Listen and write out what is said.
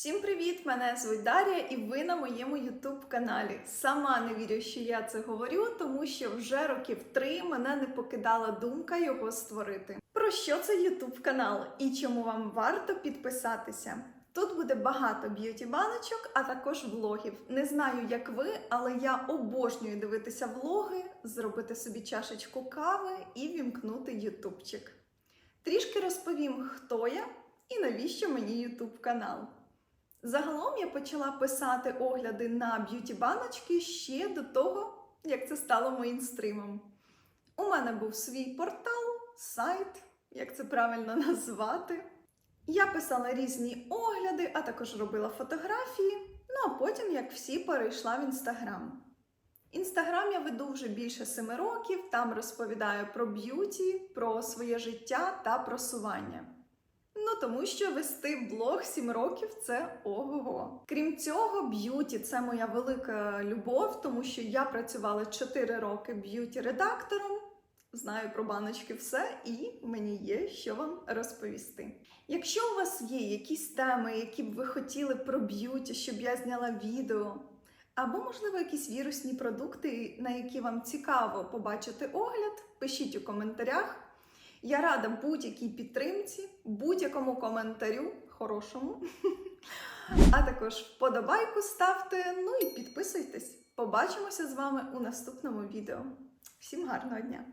Всім привіт! Мене звуть Дар'я, і ви на моєму youtube каналі. Сама не вірю, що я це говорю, тому що вже років три мене не покидала думка його створити. Про що це youtube канал і чому вам варто підписатися? Тут буде багато б'юті баночок, а також влогів. Не знаю, як ви, але я обожнюю дивитися влоги, зробити собі чашечку кави і вімкнути ютубчик. Трішки розповім, хто я і навіщо мені YouTube канал. Загалом я почала писати огляди на б'юті баночки ще до того, як це стало мейнстримом. У мене був свій портал, сайт, як це правильно назвати. Я писала різні огляди, а також робила фотографії. Ну а потім, як всі, перейшла в інстаграм. Інстаграм я веду вже більше семи років, там розповідаю про б'юті, про своє життя та просування. Ну, тому що вести блог 7 років це ого. Крім цього, б'юті це моя велика любов, тому що я працювала 4 роки б'юті-редактором, знаю про баночки все, і мені є що вам розповісти. Якщо у вас є якісь теми, які б ви хотіли про б'юті, щоб я зняла відео, або, можливо, якісь вірусні продукти, на які вам цікаво побачити огляд, пишіть у коментарях. Я рада будь-якій підтримці, будь-якому коментарю, хорошому. А також вподобайку ставте, ну і підписуйтесь. Побачимося з вами у наступному відео. Всім гарного дня!